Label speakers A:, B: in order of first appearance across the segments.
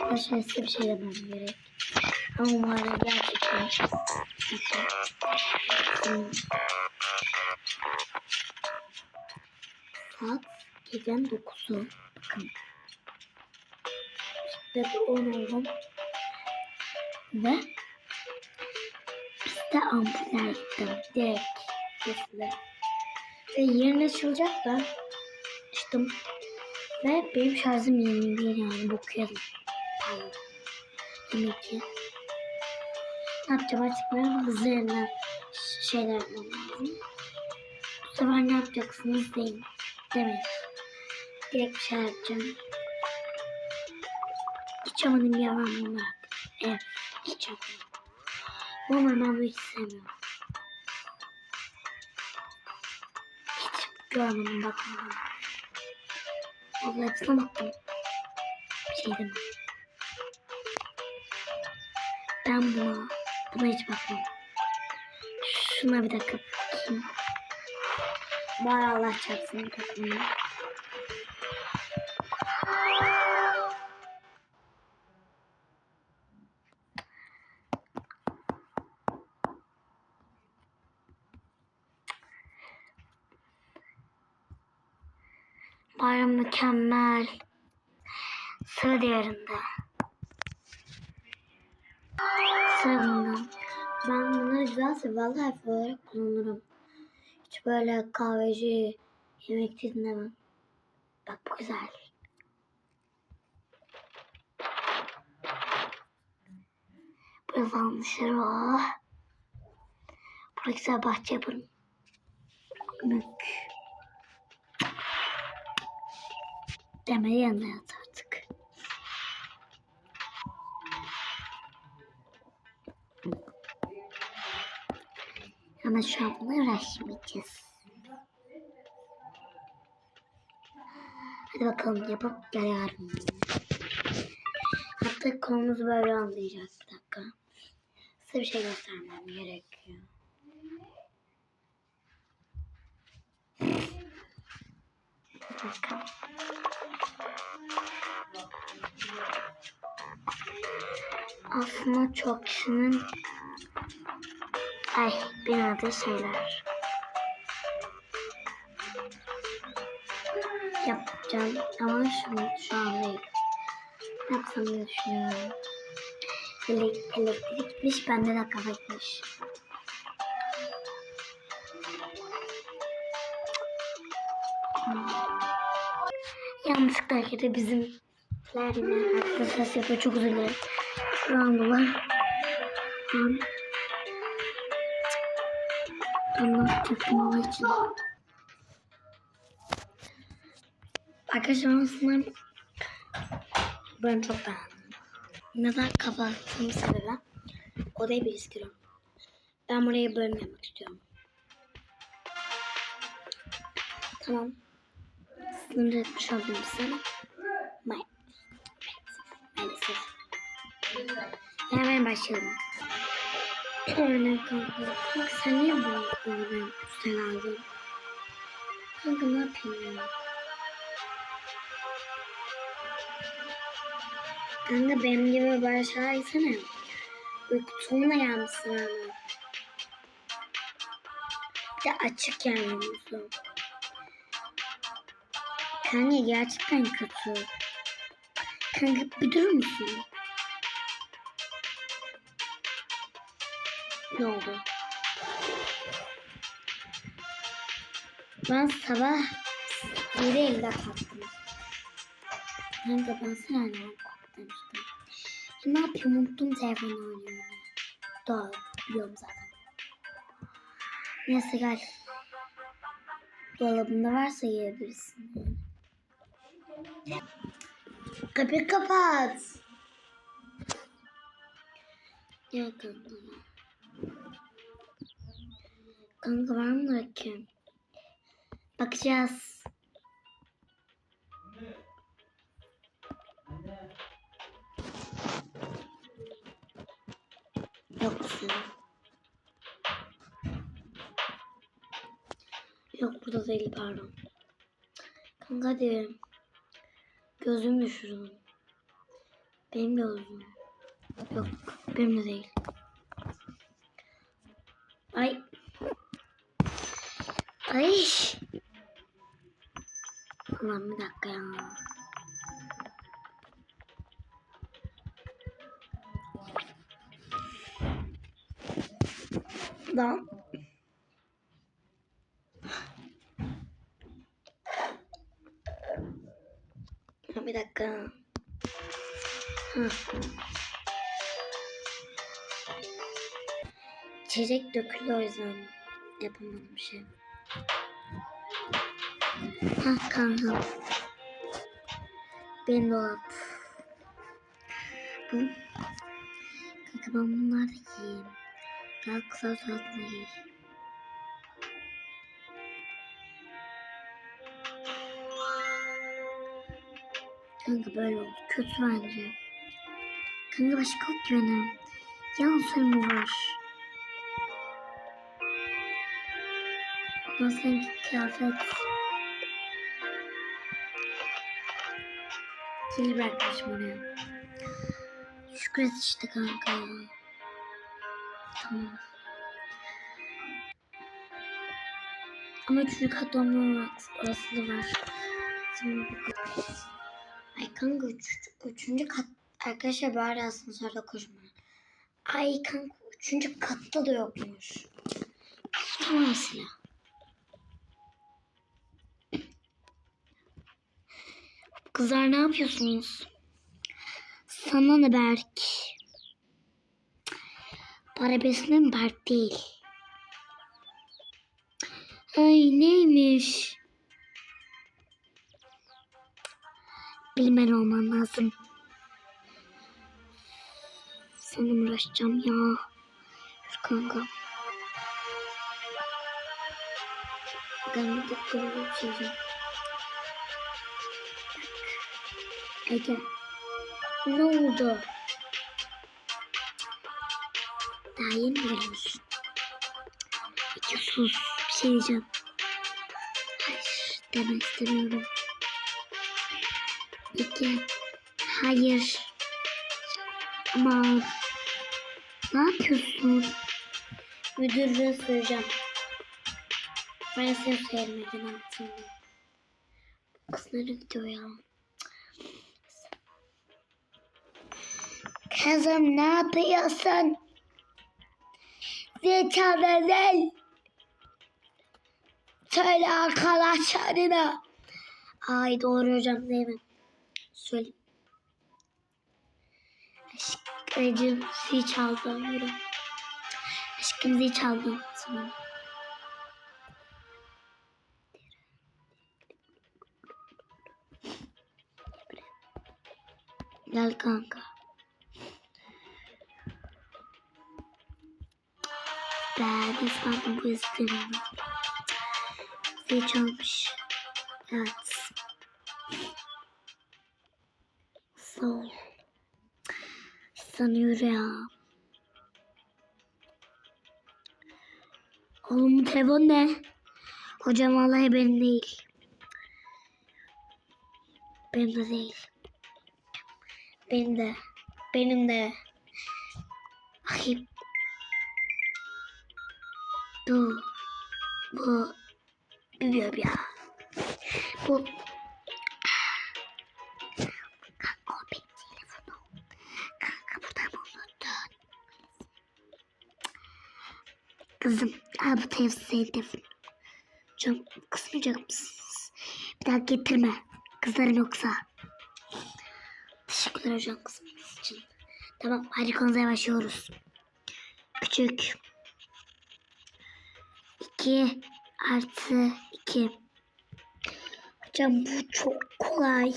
A: Arkadaşlar size bir şey demem gerek. Ama umarım gerçekten. Saat gecenin 9'u. Bakın. İşte 10 oldum. Ve bizde ampuller gittim. Direkt kesildi. Ve yerine açılacak ben açtım. Ve benim şarjım 21 yani bakıyorum. Pardon. 22. Ne yapacağım artık ben hızlı şeyler yapmam. Bu sefer ne yapacaksınız deyin. Demeyin. Direkt bir şey yapacağım. Hiç amanın bir yalan var. Evet. Hiç amanın. Normal ben bunu hiç sevmiyorum. Hiç görmedim bakmadım. Abla hepsine. Bir şey demem. Ben buna, buna hiç bakmam. Şuna bir dakika bakayım. Bari Allah çarpsın bakayım. Bayram mükemmel. Sıra diğerinde. Sıra bundan. Ben bunları güzelse vallahi olarak kullanırım. Hiç böyle kahveci yemek dinlemem. Bak bu güzel. Biraz almışlar o. Burada güzel bahçe yaparım. Mük. Demeli yanına yat Ama şu an buna uğraşmayacağız. Hadi bakalım yapıp geliyorum. Hatta konumuzu böyle anlayacağız. Bir dakika. Size bir şey göstermem gerekiyor. Bir dakika. Aslında çok kişinin ay bilmediği şeyler. Yapacağım ama şu, şu an değil. Yapsam diye düşünüyorum. Elek, elektrik gitmiş, bende de kafa gitmiş. Yanlışlıkla hareketi bizimler yine arkada ses yapıyor. Çok özür dilerim. Randılar. Abi. Anlatacaktım ama için. Arkadaşlar aslında ben çok beğendim. Neden kapattığım sebebi odayı bir istiyorum. Ben buraya bölüm yapmak istiyorum. Tamam. Sınır etmiş oldum sana. May maalesef. Hemen başlayalım. Örnek kanka. Kanka sen niye bu oyunu üstten aldın? Kanka ne yapayım ya? Kanka benim gibi böyle şeyler yesene. Uyku sonuna gelmişsin ama. Bir de açık yani musun? Kanka gerçekten kötü. Kanka bir durur musun? Ne oldu? Ben sabah 7.50'de kalktım. Kanka ben sana ne işte. Ya ne yapayım unuttum telefonu oynuyorum. Doğru biliyorum zaten. Neyse gel. Dolabında varsa yiyebilirsin. Kapıyı kapat. Ya kanka. Kanka var mı ki? Bakacağız. Yok musun? Yok burada değil pardon. Kanka hadi. Gözüm düşürdüm. Benim uzun. Yok benim de değil. Ay. Ulan bir dakika ya. Lan. Bir dakika. Ha. İçecek döküldü o yüzden yapamadım bir şey. Ha kanka. Benim dolap. Bu. Kanka ben bunları yiyeyim. Daha kısa tatlı yiyeyim. Kanka böyle oldu. Kötü bence. Kanka başka yok ki benim. Yalan söyleme var. Ondan seninki kıyafet. Kili bırakmışım oraya. Şükret işte kanka ya. Tamam. Ama üçüncü kat olma olasılığı var. Ay kanka üç, üçüncü kat arkadaşlar bari asansörde koşmayın. Ay kanka üçüncü katta da yokmuş. Tamam silah. Kızlar ne yapıyorsunuz? Sana ne Berk? Para besinin Berk değil. Ay neymiş? Bilmen olman lazım. Seninle uğraşacağım ya. Yürü kanka. Ben dakika bir Ege. Ne oldu? Daha yeni mi görmüşsün? Ege sus. Bir şey diyeceğim. Hayır. Demek istemiyorum. Ege. Hayır. Ama ne yapıyorsun? Müdürlüğe söyleyeceğim. Ben seni sevmedim aslında. Kız nereye gidiyor Kızım ne yapıyorsun? Zekalı Söyle arkadaşlarına. Ay doğru hocam değil mi? Söyle. Aşkım zil çaldı. Yürü. Aşkım zil çaldı. Tamam. Gel kanka. Ben sandım bu istemiyorum. Zil çalmış. Evet. Sağ ol. Sanıyor ya. Oğlum telefon ne? Hocam vallahi benim değil. Benim de değil. Benim de. Benim de. Ay. Bu. Bu. Bilmiyorum ya. Bu. Kanka o benim telefonum. Kızım. Al bu telefon. Canım kısmayacak mısınız? Bir daha getirme. Kızlarım yoksa. Teşekkürler hocam kızmanız için. Tamam hadi konuya başlıyoruz. Küçük. 2 artı 2. Hocam bu çok kolay.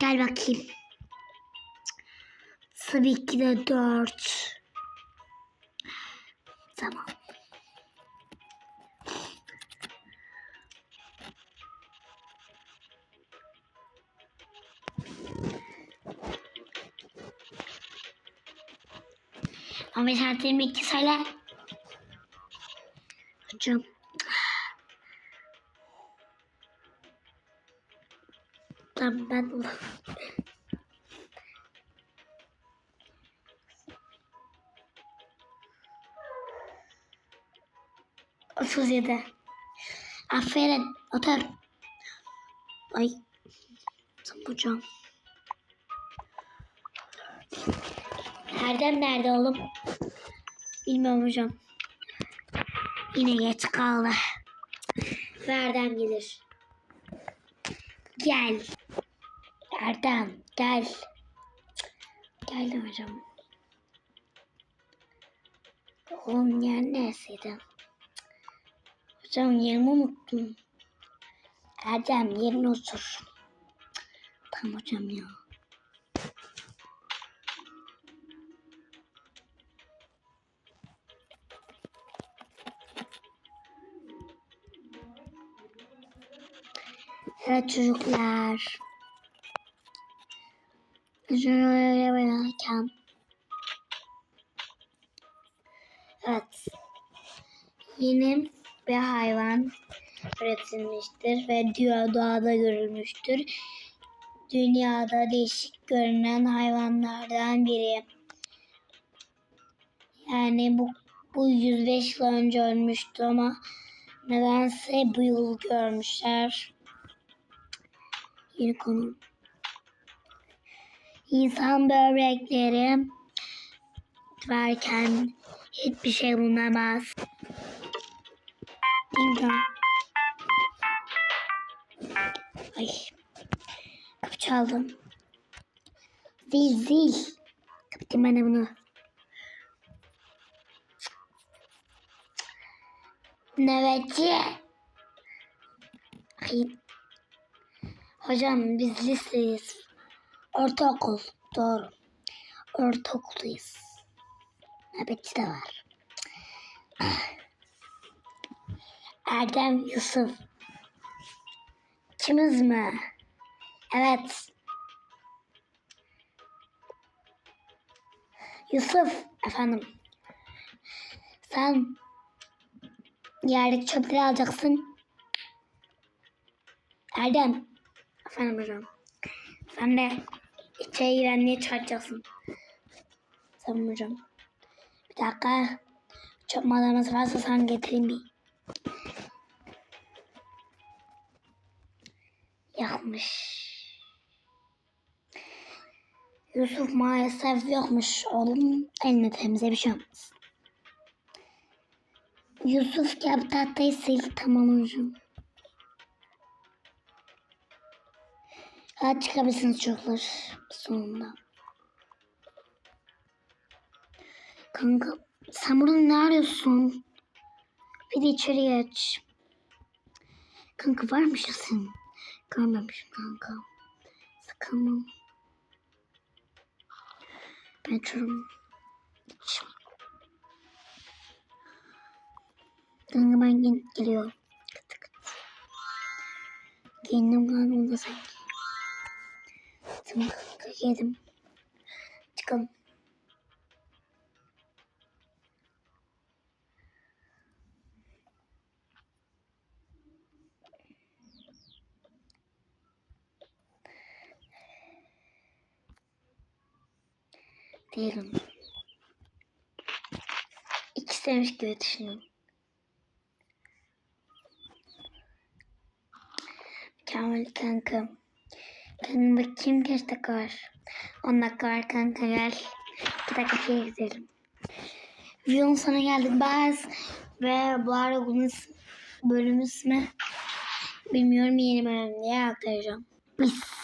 A: Gel bakayım. Tabii ki de 4. Tamam. Ama işaretlerimi iki söyle yapacağım. Tamam ben Otuz yedi. Aferin. Otur. Ay. Sapacağım. Nereden nerede oğlum? Bilmiyorum hocam. Yine geç kaldı. Erdem gelir. Gel. Erdem gel. Geldim hocam. Oğlum yer neresiydi? Hocam yerimi unuttum. Erdem yerine otur. Tamam hocam ya. Evet çocuklar. Şöyle oynarken. Evet. Yeni bir hayvan üretilmiştir ve diyor doğada görülmüştür. Dünyada değişik görünen hayvanlardan biri. Yani bu, bu 105 yıl önce ölmüştü ama nedense bu yıl görmüşler. Yeni konu. İnsan böbrekleri varken hiçbir şey bulunamaz. İmkan. Ay. Kapı çaldım. Zil zil. Kapatayım ben de bunu. Nöbetçi. Ay. Hocam biz liseyiz. Ortaokul. Doğru. Ortaokuldayız. Nöbetçi de var. Erdem Yusuf. İkimiz mi? Evet. Yusuf efendim. Sen yerdeki çöpleri alacaksın. Erdem. Efendim hocam. Sen de içeri girenliğe çarpacaksın. Tamam hocam. Bir dakika. Çöp malzemesi varsa sen getireyim bir. Yakmış. Yusuf maalesef yokmuş oğlum. Eline temize bir şey olmaz. Yusuf bu tahtayı sil. Tamam hocam. Hadi çıkabilirsiniz çocuklar. Sonunda. Kanka sen burada ne arıyorsun? Bir de içeri geç. Kanka var mısın? Görmemişim kanka. Sıkılmam. Ben çorum. Kanka ben gel geliyorum. Giyindim kanka onda sanki. Giydim. Çıkalım. Değilim. İkisi demiş gibi düşünüyorum. Mükemmel kanka. Kanka bakayım kaç dakika var. 10 dakika var kanka gel. 2 dakika şeye gidelim. Videonun sonuna geldik baz. Ve bu arada bunun is- bölüm ismi bilmiyorum yeni bölüm diye aktaracağım. Biz.